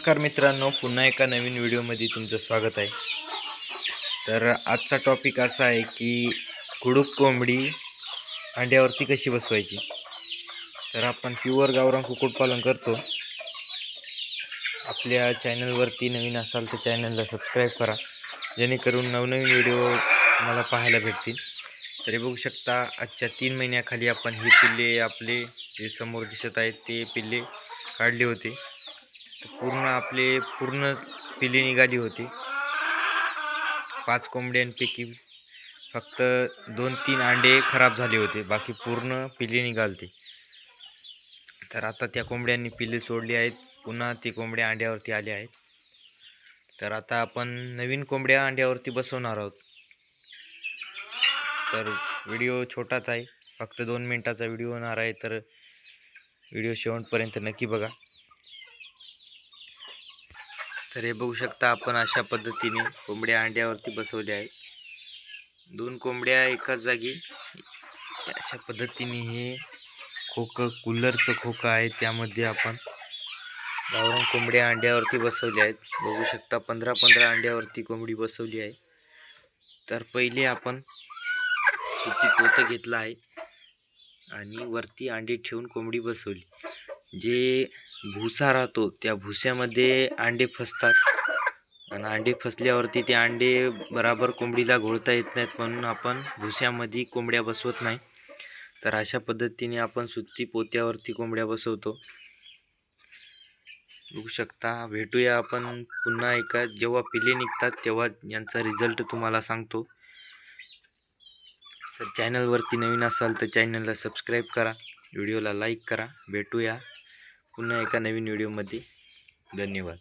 नमस्कार मित्रांनो पुन्हा एका नवीन व्हिडिओमध्ये तुमचं स्वागत आहे. तर आजचा टॉपिक असा आहे की कुडूप कोंबडी अंड्यावरती कशी बसवायची? तर आपण प्युअर गावरान कुक्कुटपालन करतो. आपल्या चॅनलवरती नवीन असाल तर चॅनलला सबस्क्राईब करा. जेणेकरून नवनवीन व्हिडिओ मला पाहायला भेटतील. तरी बघू शकता आजच्या तीन महिन्याखाली आपण हे पिल्ले आपले जे समोर दिसत आहेत ते पिल्ले काढले होते. पूर्ण आपले पूर्ण पिली निघाली होती. पाच कोंबड्यांपैकी फक्त दोन तीन अंडे खराब झाले होते. बाकी पूर्ण पिली निघालते तर आता त्या कोंबड्यांनी पिली सोडली आहेत. पुन्हा ती कोंबड्या अंड्यावरती आल्या आहेत. तर आता आपण नवीन कोंबड्या अंड्यावरती बसवणार आहोत. तर व्हिडिओ छोटाच आहे. फक्त दोन मिनटाचा व्हिडिओ होणार आहे. तर व्हिडिओ शेवटपर्यंत नक्की बघा. तर हे बघू शकता आपण अशा पद्धतीने कोंबड्या अंड्यावरती बसवल्या आहेत. दोन कोंबड्या एकाच जागी. अशा पद्धतीने हे खोकं कूलरचं खोकं आहे त्यामध्ये आपण गावरान कोंबड्या अंड्यावरती बसवल्या आहेत. बघू शकता पंधरा पंधरा अंड्यावरती कोंबडी बसवली आहे. तर पहिले आपण सुती पोतं घेतलं आहे आणि वरती अंडी ठेवून कोंबडी बसवली. जे भुसा राहतो त्या भुस्यामध्ये अंडे फसतात. आणि अंडे फसल्यावरती ते अंडे बराबर कोंबडीला घोळता येत नाहीत म्हणून आपण भुस्यामध्ये कोंबड्या बसवत नाही. तर अशा पद्धतीने आपण सुती पोत्यावरती कोंबड्या बसवतो. बघू शकता भेटूया आपण पुन्हा एका जेव्हा पिले निघतात तेव्हा यांचा रिझल्ट तुम्हाला सांगतो. तर चॅनलवरती नवीन असाल तर चॅनलला सबस्क्राईब करा. व्हिडिओला लाईक करा. भेटूया. पुन्हा एका नवीन व्हिडिओमध्ये. धन्यवाद.